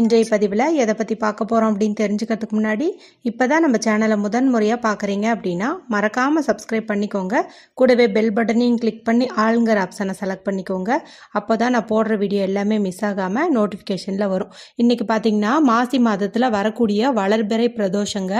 இன்றைய பதிவில் எதை பற்றி பார்க்க போகிறோம் அப்படின்னு தெரிஞ்சுக்கிறதுக்கு முன்னாடி இப்போ தான் நம்ம சேனலை முதன் முறையாக பார்க்குறீங்க அப்படின்னா மறக்காமல் சப்ஸ்கிரைப் பண்ணிக்கோங்க. கூடவே பெல் பட்டனையும் கிளிக் பண்ணி ஆளுங்கிற ஆப்ஷனை செலக்ட் பண்ணிக்கோங்க. அப்போ தான் நான் போடுற வீடியோ எல்லாமே மிஸ் ஆகாமல் நோட்டிஃபிகேஷனில் வரும். இன்றைக்கி பார்த்தீங்கன்னா மாசி மாதத்தில் வரக்கூடிய வளர்பிறை பிரதோஷங்க.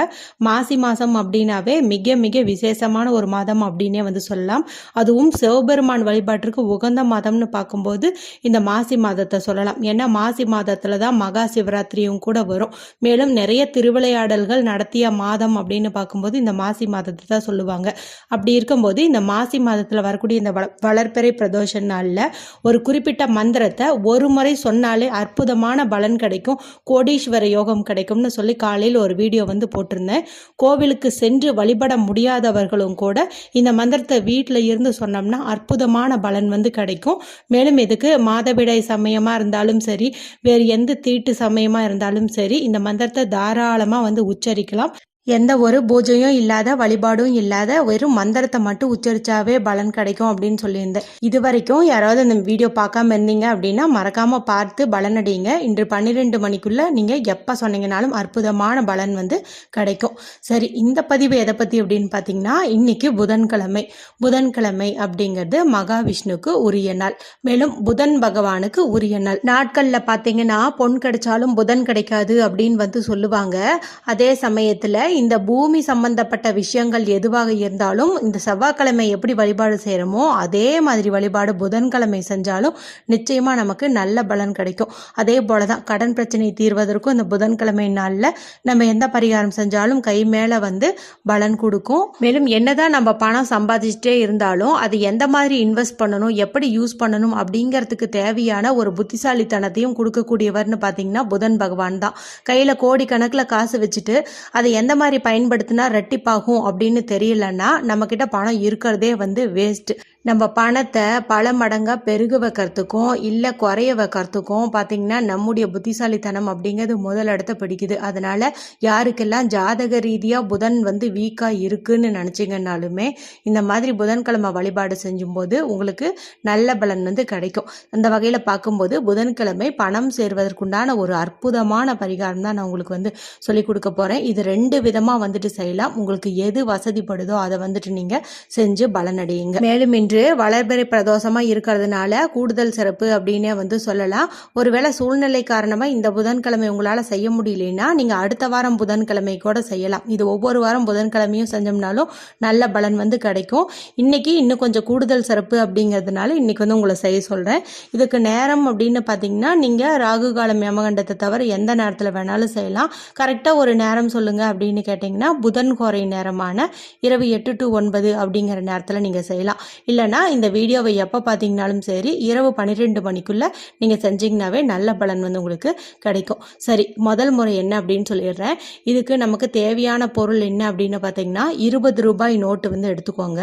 மாசி மாதம் அப்படின்னாவே மிக மிக விசேஷமான ஒரு மாதம் அப்படின்னே வந்து சொல்லலாம். அதுவும் சிவபெருமான் வழிபாட்டிற்கு உகந்த மாதம்னு பார்க்கும்போது இந்த மாசி மாதத்தை சொல்லலாம். ஏன்னா மாசி மாதத்தில் தான் மகா சிவராத்திரியும் கூட வரும். மேலும் நிறைய திருவிளையாடல்கள் நடத்திய மாதம் அப்படின்னு பார்க்கும்போது இந்த மாசி மாதத்தை தான் சொல்லுவாங்க. அப்படி இருக்கும்போது இந்த மாசி மாதத்தில் வரக்கூடிய இந்த வள வளர்ப்பறை பிரதோஷ நாளில் ஒரு குறிப்பிட்ட மந்திரத்தை ஒரு முறை சொன்னாலே அற்புதமான பலன் கிடைக்கும். கோடீஸ்வர யோகம் கிடைக்கும்னு சொல்லி காலையில் ஒரு வீடியோ வந்து போட்டிருந்தேன். கோவிலுக்கு சென்று வழிபட முடியாதவர்களும் கூட இந்த மந்திரத்தை வீட்டில் இருந்து சொன்னோம்னா அற்புதமான பலன் வந்து கிடைக்கும். மேலும் இதுக்கு மாதவிடாய் சமயமாக இருந்தாலும் சரி வேறு எந்த தீட்டு சமயமாக இருந்தாலும் சரி இந்த மந்திரத்தை தாராளமாக வந்து உச்சரிக்கலாம். எந்த ஒரு பூஜையும் இல்லாத வழிபாடும் இல்லாத வெறும் மந்திரத்தை மட்டும் உச்சரிச்சாவே பலன் கிடைக்கும் அப்படின்னு சொல்லியிருந்தேன். இது வரைக்கும் யாராவது இந்த வீடியோ பார்க்காம இருந்தீங்க அப்படின்னா மறக்காம பார்த்து பலன் இன்று பன்னிரெண்டு மணிக்குள்ள நீங்க எப்ப சொன்னீங்கனாலும் அற்புதமான பலன் வந்து கிடைக்கும். சரி இந்த பதிவு எதை பத்தி அப்படின்னு பார்த்தீங்கன்னா இன்னைக்கு புதன்கிழமை. புதன்கிழமை அப்படிங்கிறது மகாவிஷ்ணுக்கு உரிய நாள். மேலும் புதன் பகவானுக்கு உரிய நாள். நாட்கள்ல பாத்தீங்கன்னா பொன் கிடைச்சாலும் புதன் கிடைக்காது அப்படின்னு வந்து சொல்லுவாங்க. அதே சமயத்துல இந்த பூமி சம்பந்தப்பட்ட விஷயங்கள் எதுவாக இருந்தாலும் இந்த செவ்வாய்க்கிழமை எப்படி வழிபாடு செய்கிறோமோ அதே மாதிரி வழிபாடு புதன்கிழமை செஞ்சாலும் நிச்சயமாக நமக்கு நல்ல பலன் கிடைக்கும். அதே போல தான் கடன் பிரச்சனை தீர்வதற்கும் இந்த புதன்கிழமை நாளில் நம்ம எந்த பரிகாரம் செஞ்சாலும் கை மேலே வந்து பலன் கொடுக்கும். மேலும் என்னதான் நம்ம பணம் சம்பாதிச்சுட்டே இருந்தாலும் அது எந்த மாதிரி இன்வெஸ்ட் பண்ணணும் எப்படி யூஸ் பண்ணணும் அப்படிங்கிறதுக்கு தேவையான ஒரு புத்திசாலித்தனத்தையும் கொடுக்கக்கூடியவர்னு பார்த்தீங்கன்னா புதன் பகவான் தான். கையில் கோடிக்கணக்கில் காசு வச்சுட்டு அதை எந்த மாதிரி பயன்படுத்தினா ரெட்டிப்பாகும் அப்படின்னு தெரியலன்னா நம்மக்கிட்ட பணம் இருக்கிறதே வந்து வேஸ்ட் நம்ம பணத்தை பல மடங்காக பெருக வைக்கிறதுக்கும் இல்லை குறைய வைக்கிறதுக்கும் பார்த்தீங்கன்னா நம்முடைய புத்திசாலித்தனம் அப்படிங்கிறது முதல் இடத்த பிடிக்குது. அதனால் யாருக்கெல்லாம் ஜாதக ரீதியாக புதன் வந்து வீக்காக இருக்குன்னு நினச்சிங்கன்னாலுமே இந்த மாதிரி புதன்கிழமை வழிபாடு செஞ்சும்போது உங்களுக்கு நல்ல பலன் வந்து கிடைக்கும். அந்த வகையில் பார்க்கும்போது புதன்கிழமை பணம் சேர்வதற்குண்டான ஒரு அற்புதமான பரிகாரம் தான் நான் உங்களுக்கு வந்து சொல்லிக் கொடுக்க போகிறேன் இது ரெண்டு விதமாக வந்துட்டு செய்யலாம். உங்களுக்கு எது வசதிப்படுதோ அதை வந்துட்டு நீங்கள் செஞ்சு பலனடையுங்க. மேலும் இன்று வளர்பிறை பிரதோஷமாக இருக்கிறதுனால கூடுதல் சிறப்பு அப்படின்னே வந்து சொல்லலாம். ஒருவேளை சூழ்நிலை காரணமாக இந்த புதன்கிழமை உங்களால் செய்ய முடியலன்னா நீங்கள் அடுத்த வாரம் புதன்கிழமை கூட செய்யலாம். இது ஒவ்வொரு வாரம் புதன்கிழமையும் செஞ்சோம்னாலும் நல்ல பலன் வந்து கிடைக்கும். இன்றைக்கி இன்னும் கொஞ்சம் கூடுதல் சிறப்பு அப்படிங்கிறதுனால இன்றைக்கி வந்து உங்களை செய்ய சொல்கிறேன் இதுக்கு நேரம் அப்படின்னு பார்த்தீங்கன்னா நீங்கள் ராகு காலம் யமகண்டத்தை தவிர எந்த நேரத்தில் வேணாலும் செய்யலாம். கரெக்டாக ஒரு நேரம் சொல்லுங்கள் அப்படின்னு கேட்டிங்கன்னா புதன் கோரை நேரமான இரவு எட்டு டு ஒன்பது அப்படிங்கிற நேரத்தில் நீங்கள் செய்யலாம். இல்லை இல்லைனா இந்த வீடியோவை எப்போ பார்த்தீங்கனாலும் சரி இரவு பன்னிரெண்டு மணிக்குள்ளே நீங்கள் செஞ்சிங்கனாவே நல்ல பலன் வந்து உங்களுக்கு கிடைக்கும். சரி முதல் முறை என்ன அப்படின்னு சொல்லிடுறேன். இதுக்கு நமக்கு தேவையான பொருள் என்ன அப்படின்னு பார்த்தீங்கன்னா இருபது ரூபாய் நோட்டு வந்து எடுத்துக்கோங்க.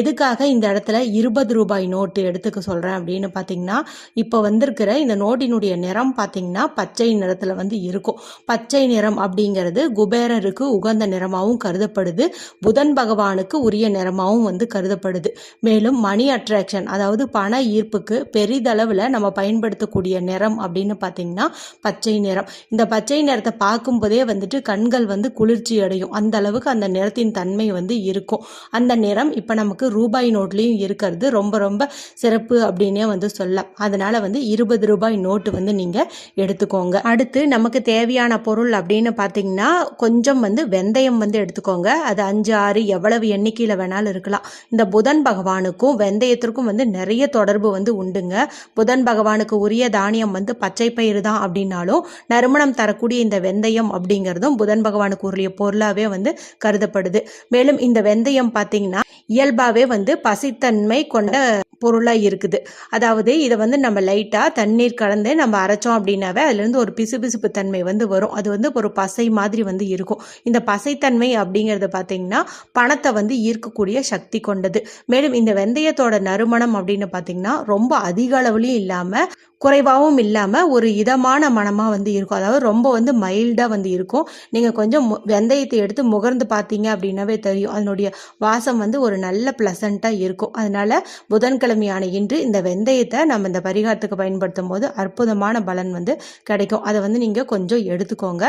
எதுக்காக இந்த இடத்துல இருபது ரூபாய் நோட்டு எடுத்துக்க சொல்கிறேன் அப்படின்னு பார்த்தீங்கன்னா இப்போ வந்திருக்கிற இந்த நோட்டினுடைய நிறம் பார்த்தீங்கன்னா பச்சை நிறத்தில் வந்து இருக்கும். பச்சை நிறம் அப்படிங்கிறது குபேரருக்கு உகந்த நிறமாகவும் கருதப்படுது. புதன் பகவானுக்கு உரிய நிறமாகவும் வந்து கருதப்படுது. மேலும் மணி அட்ராக்ஷன் அதாவது பண ஈர்ப்புக்கு பெரிதளவில் நம்ம பயன்படுத்தக்கூடிய நிறம் அப்படின்னு பார்த்தீங்கன்னா பச்சை நிறம். இந்த பச்சை நிறத்தை பார்க்கும்போதே வந்துட்டு கண்கள் வந்து குளிர்ச்சி அடையும். அந்த அளவுக்கு அந்த நிறத்தின் தன்மை வந்து இருக்கும். அந்த நிறம் இப்போ நமக்கு ரூபாய் நோட்லேயும் இருக்கிறது. ரொம்ப ரொம்ப சிறப்பு அப்படின்னே வந்து சொல்லலாம். அதனால வந்து இருபது ரூபாய் நோட்டு வந்து நீங்கள் எடுத்துக்கோங்க. அடுத்து நமக்கு தேவையான பொருள் அப்படின்னு பார்த்தீங்கன்னா கொஞ்சம் வந்து வெந்தயம் வந்து எடுத்துக்கோங்க. அது அஞ்சு ஆறு எவ்வளவு எண்ணிக்கையில் வேணாலும் இருக்கலாம். இந்த புதன் பகவானுக்கும் வெந்தயத்திற்கும் வந்து நிறைய தொடர்பு வந்து உண்டுங்க. புதன் பகவானுக்கு உரிய தானியம் வந்து பச்சை பயிறு தான் அப்படின்னாலும் நறுமணம் தரக்கூடிய இந்த வெந்தயம் அப்படிங்கிறதும் புதன் பகவானுக்கு உரிய பொருளாகவே வந்து கருதப்படுது. மேலும் இந்த வெந்தயம் பார்த்தீங்கன்னா இயல்பாகவே வந்து பசித்தன்மை கொண்ட பொருளாக இருக்குது. அதாவது இதை வந்து நம்ம லைட்டாக தண்ணீர் கலந்து நம்ம அரைச்சோம் அப்படின்னாவே அதுலேருந்து ஒரு பிசுபிசுப்பு தன்மை வந்து வரும். அது வந்து ஒரு பசை மாதிரி வந்து இருக்கும். இந்த பசைத்தன்மை அப்படிங்கிறது பார்த்தீங்கன்னா பணத்தை வந்து ஈர்க்கக்கூடிய சக்தி கொண்டது. மேலும் இந்த வெந்தயத்தோட நறுமணம் அப்படின்னு பார்த்தீங்கன்னா ரொம்ப அதிக அளவுலையும் இல்லாமல் குறைவாகவும் இல்லாமல் ஒரு இதமான மனமாக வந்து இருக்கும். அதாவது ரொம்ப வந்து மைல்டாக வந்து இருக்கும். நீங்கள் கொஞ்சம் மு- வெந்தயத்தை எடுத்து முகர்ந்து பார்த்தீங்க அப்படின்னாவே தெரியும். அதனுடைய வாசம் வந்து ஒரு நல்ல ப்ளசண்ட்டாக இருக்கும். அதனால புதன்கிழமை புதன்கிழமையான இன்று இந்த வெந்தயத்தை நம்ம இந்த பரிகாரத்துக்கு பயன்படுத்தும் போது அற்புதமான பலன் வந்து கிடைக்கும். அதை வந்து நீங்கள் கொஞ்சம் எடுத்துக்கோங்க.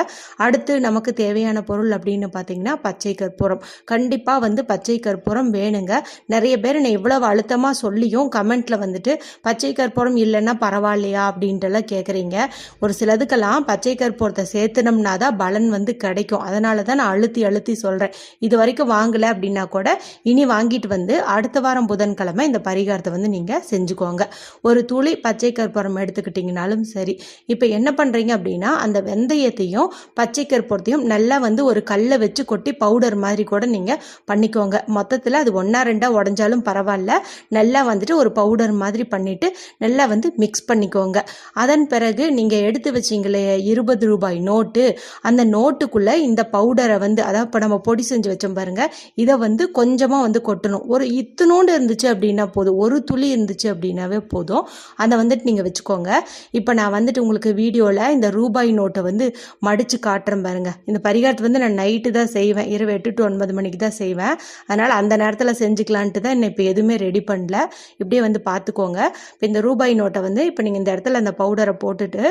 அடுத்து நமக்கு தேவையான பொருள் அப்படின்னு பார்த்தீங்கன்னா பச்சை கற்பூரம். கண்டிப்பாக வந்து பச்சை கற்பூரம் வேணுங்க. நிறைய பேர் என்னை இவ்வளவு அழுத்தமாக சொல்லியும் கமெண்ட்ல வந்துட்டு பச்சை கற்பூரம் இல்லைன்னா பரவாயில்லையா அப்படின்ட்டுலாம் கேட்குறீங்க ஒரு சிலதுக்கெல்லாம் பச்சை கற்பூரத்தை சேர்த்துனோம்னா தான் பலன் வந்து கிடைக்கும். அதனால தான் நான் அழுத்தி அழுத்தி சொல்கிறேன் இது வரைக்கும் வாங்கலை அப்படின்னா கூட இனி வாங்கிட்டு வந்து அடுத்த வாரம் புதன்கிழமை இந்த பரிகாரத்தை வந்து நீங்கள் செஞ்சுக்கோங்க. ஒரு துளி பச்சை கற்பூரம் எடுத்துக்கிட்டிங்கனாலும் சரி. இப்போ என்ன பண்ணுறீங்க அப்படின்னா அந்த வெந்தயத்தையும் பச்சை கற்பூரத்தையும் நல்லா வந்து ஒரு கல்லை வச்சு கொட்டி பவுடர் மாதிரி கூட நீங்கள் பண்ணிக்கோங்க. மொத்தத்தில் அது ஒன்றா ரெண்டாக உடஞ்சாலும் பரவாயில்ல. நல்லா வந்துட்டு ஒரு பவுடர் மாதிரி பண்ணிவிட்டு நல்லா வந்து மிக்ஸ் பண்ணிக்கோங்க. அதன் பிறகு நீங்கள் எடுத்து வச்சிங்களே இருபது ரூபாய் நோட்டு. அந்த நோட்டுக்குள்ளே இந்த பவுடரை வந்து அதாவது இப்போ நம்ம பொடி செஞ்சு வச்சோம் பாருங்கள் இதை வந்து கொஞ்சமாக வந்து கொட்டணும். ஒரு இத்தினோண்டு இருந்துச்சு அப்படின்னா போதும். ஒரு துளி இருந்துச்சு அப்படின்னாவே போதும். அதை வந்துட்டு நீங்கள் வச்சுக்கோங்க. இப்போ நான் வந்துட்டு உங்களுக்கு வீடியோவில் இந்த ரூபாய் நோட்டை வந்து மடித்து காட்டுறேன் பாருங்கள் இந்த பரிகாரத்தை வந்து நான் நைட்டு தான் செய்வேன். இரவு எட்டு டு ஒன்பது மணிக்கு தான் செய்வேன். அதனால் அந்த நேரத்தில் செஞ்சுக்கலான்ட்டு தான் என்னை இப்போ எதுவுமே ரெடி பண்ணல. இப்படியே வந்து பார்த்துக்கோங்க இப்போ இந்த ரூபாய் நோட்டை வந்து இப்போ நீங்கள் இந்த இடத்துல அந்த பவுடரை போட்டுட்டு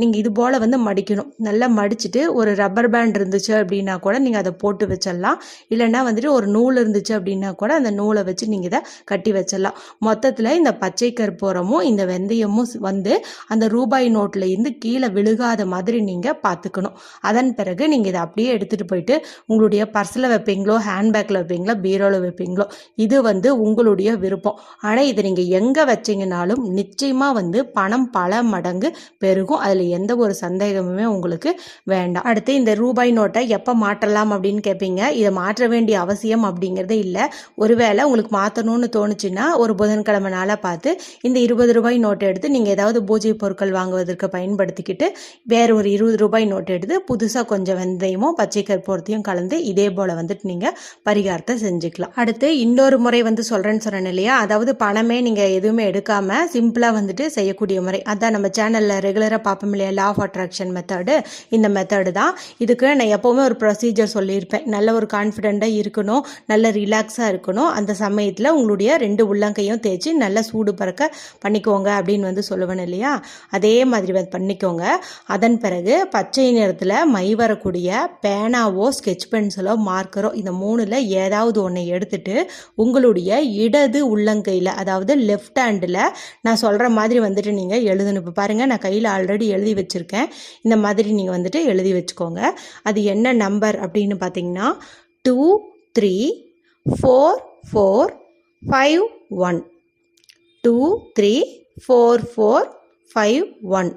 நீங்கள் இது போல் வந்து மடிக்கணும். நல்லா மடிச்சுட்டு ஒரு ரப்பர் பேண்ட் இருந்துச்சு அப்படின்னா கூட நீங்கள் அதை போட்டு வச்சிடலாம். இல்லைன்னா வந்துட்டு ஒரு நூல் இருந்துச்சு அப்படின்னா கூட அந்த நூலை வச்சு நீங்கள் இதை கட்டி வச்சிடலாம். மொத்தத்தில் இந்த பச்சை கற்பூரமும் இந்த வெந்தயமும் வந்து அந்த ரூபாய் நோட்டில் இருந்து கீழே விழுகாத மாதிரி நீங்கள் பார்த்துக்கணும் அதன் பிறகு நீங்கள் இதை அப்படியே எடுத்துகிட்டு போயிட்டு உங்களுடைய பர்ஸில் வைப்பீங்களோ ஹேண்ட்பேக்கில் வைப்பீங்களோ பீரோவில் வைப்பீங்களோ இது வந்து உங்களுடைய விருப்பம். ஆனால் இதை நீங்கள் எங்கே வச்சிங்கனாலும் நிச்சயமாக வந்து பணம் பல மடங்கு பெருகும். அதில் எந்த ஒரு சந்தேகமுமே உங்களுக்கு வேண்டாம். அடுத்து இந்த ரூபாய் நோட்டை எப்போ மாற்றலாம் அப்படின்னு கேட்பீங்க இதை மாற்ற வேண்டிய அவசியம் அப்படிங்கிறதே இல்லை. ஒருவேளை உங்களுக்கு மாற்றணும்னு தோணுச்சுன்னா ஒரு புதன்கிழமை நாளாக பார்த்து இந்த இருபது ரூபாய் நோட்டை எடுத்து நீங்கள் ஏதாவது பூஜை பொருட்கள் வாங்குவதற்கு பயன்படுத்திக்கிட்டு வேறு ஒரு இருபது ரூபாய் நோட்டு எடுத்து புதுசாக கொஞ்சம் வெந்தயமும் பச்சை கற்பூரத்தையும் கலந்து இதே போல் வந்துட்டு நீங்கள் பரிகாரத்தை செஞ்சுக்கலாம். அடுத்து இன்னொரு முறை வந்து சொல்கிறேன்னு சொன்னேன் இல்லையா? அதாவது பணமே நீங்கள் எதுவுமே எடுக்காமல் சிம்பிளாக வந்துட்டு செய்யக்கூடிய முறை. அதான் நம்ம சேனலில் ரெகுலராக பார்ப்போம் இல்லையா? லா ஆஃப் அட்ராக்ஷன் மெத்தடு இந்த மெத்தடு தான். இதுக்கு நான் எப்போவுமே ஒரு ப்ரொசீஜர் சொல்லியிருப்பேன். நல்ல ஒரு கான்ஃபிடெண்ட்டாக இருக்கணும் நல்ல ரிலாக்ஸாக இருக்கணும். அந்த சமயத்தில் உங்களுடைய ரெண்டு உள்ளங்கையும் தேய்ச்சி நல்லா சூடு பறக்க பண்ணிக்கோங்க அப்படின்னு வந்து சொல்லுவேன் இல்லையா? அதே மாதிரி பண்ணிக்கோங்க. அதன் பிறகு பச்சை நிறத்தில் மை வரக்கூடிய பேனாவோ ஸ்கெட்ச் பென்சிலோ மார்க்கரோ இந்த மூணில் ஏதாவது ஒன்றை எடுத்துட்டு உங்களுடைய இடது உள்ளங்கையில் அதாவது லெஃப்ட் ஹேண்டில் நான் சொல்கிற மாதிரி வந்துட்டு நீங்கள் எழுதணும். இப்போ பாருங்கள் நான் கையில் ஆல்ரெடி எழுதி வச்சுருக்கேன். இந்த மாதிரி நீங்கள் வந்துட்டு எழுதி வச்சுக்கோங்க. அது என்ன நம்பர் அப்படின்னு பார்த்தீங்கன்னா two three four four five one two three four four five one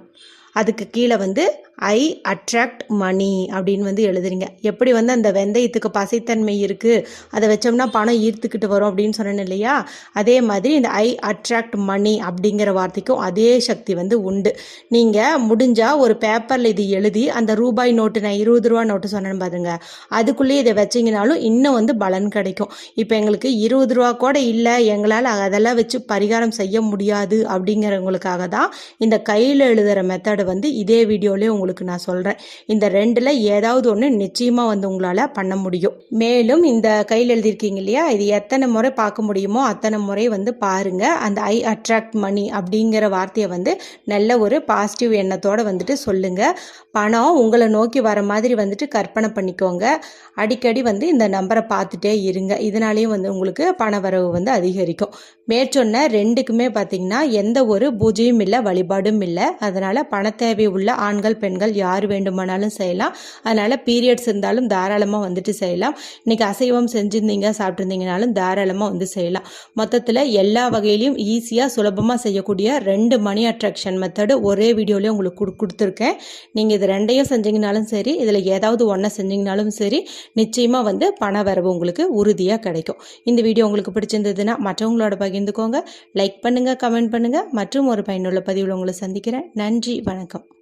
அதுக்கு கீழே வந்து ஐ அட்ராக்ட் மணி அப்படின்னு வந்து எழுதுறீங்க. எப்படி வந்து அந்த வெந்தயத்துக்கு பசைத்தன்மை இருக்குது அதை வச்சோம்னா பணம் ஈர்த்துக்கிட்டு வரும் அப்படின்னு சொன்னேன் இல்லையா? அதே மாதிரி இந்த ஐ அட்ராக்ட் மணி அப்படிங்கிற வார்த்தைக்கும் அதே சக்தி வந்து உண்டு. நீங்கள் முடிஞ்சால் ஒரு பேப்பரில் இது எழுதி அந்த ரூபாய் நோட்டு நான் இருபது ரூபா நோட்டு சொன்னேன்னு பாருங்க. அதுக்குள்ளேயே இதை வச்சிங்கனாலும் இன்னும் வந்து பலன் கிடைக்கும். இப்போ எங்களுக்கு இருபது ரூபா கூட இல்லை எங்களால் அதெல்லாம் வச்சு பரிகாரம் செய்ய முடியாது அப்படிங்கிறவங்களுக்காக தான் இந்த கையில் எழுதுகிற மெத்தடை வந்து இதே வீடியோலேயே உங்களுக்கு நான் சொல்கிறேன் இந்த ரெண்டில் ஏதாவது ஒன்று நிச்சயமாக வந்து உங்களால் பண்ண முடியும். மேலும் இந்த கையில் எழுதியிருக்கீங்க இல்லையா? இது எத்தனை முறை பார்க்க முடியுமோ அத்தனை முறை வந்து பாருங்கள் அந்த ஐ அட்ராக்ட் மணி அப்படிங்கிற வார்த்தையை வந்து நல்ல ஒரு பாசிட்டிவ் எண்ணத்தோடு வந்துட்டு சொல்லுங்கள் பணம் உங்களை நோக்கி வர மாதிரி வந்துட்டு கற்பனை பண்ணிக்கோங்க. அடிக்கடி வந்து இந்த நம்பரை பார்த்துட்டே இருங்க. இதனாலேயும் வந்து உங்களுக்கு பண வரவு வந்து அதிகரிக்கும். மேற்சொன்ன ரெண்டுக்குமே பார்த்தீங்கன்னா எந்த ஒரு பூஜையும் இல்லை வழிபாடும் இல்லை. அதனால் பண தேவை உள்ள ஆண்கள் பெண்கள் யார் வேண்டுமானாலும் செய்யலாம். அதனால் பீரியட்ஸ் இருந்தாலும் தாராளமாக வந்துட்டு செய்யலாம். இன்றைக்கி அசைவம் செஞ்சுருந்தீங்க சாப்பிட்ருந்தீங்கனாலும் தாராளமாக வந்து செய்யலாம். மொத்தத்தில் எல்லா வகையிலையும் ஈஸியாக சுலபமாக செய்யக்கூடிய ரெண்டு மணி அட்ராக்ஷன் மெத்தடு ஒரே வீடியோலேயே உங்களுக்கு கொடு கொடுத்துருக்கேன். நீங்கள் இது ரெண்டையும் செஞ்சீங்கனாலும் சரி இதில் ஏதாவது ஒன்றை செஞ்சீங்கனாலும் சரி நிச்சயமாக வந்து பண வரவு உங்களுக்கு உறுதியாக கிடைக்கும். இந்த வீடியோ உங்களுக்கு பிடிச்சிருந்ததுன்னா மற்றவங்களோட பகிர்ந்துக்கோங்க. லைக் பண்ணுங்கள் கமெண்ட் பண்ணுங்கள் மற்றும் ஒரு பயனுள்ள பதிவில் உங்களை சந்திக்கிறேன். நன்றி வணக்கம்.